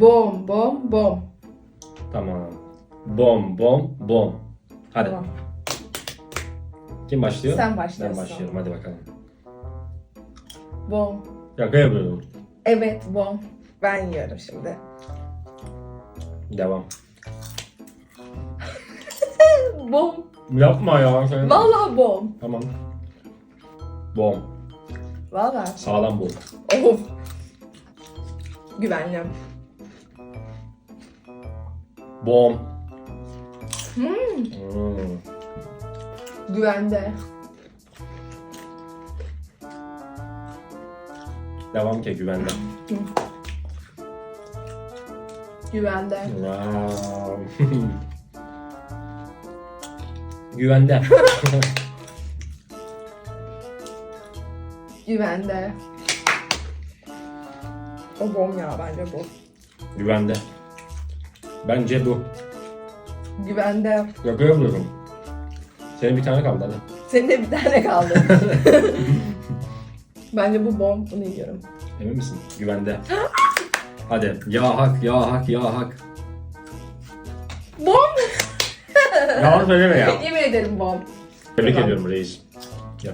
Bom bom bom. Tamam. Bom bom bom. Hadi. Tamam. Kim başlıyor? Sen başlıyorsun. Ben başlıyorum. Hadi bakalım. Bom. Şaka yapıyorum. Evet bom. Ben yiyorum şimdi. Devam. Bom. Yapma ya. Sen... Vallahi bom. Tamam. Bom. Vallahi. Sağlam bom. Of. Güvenli. Bom. Hmm. Hmm. Güvende. Devam ki güvende. Güvende. Wow. güvende. Güvende. O bom ya bence bu. güvende. Bence bu. Güvende. Şaka yapıyorum. Senin bir tane kaldı hadi. Senin de bir tane kaldı. bence bu bom. Bunu yiyorum. Emin misin? Güvende. Hadi. Ya hak, ya hak, ya hak. Bom. Yalan söyleme ya. Yemin ederim bom. Tebrik ediyorum reis. Ya.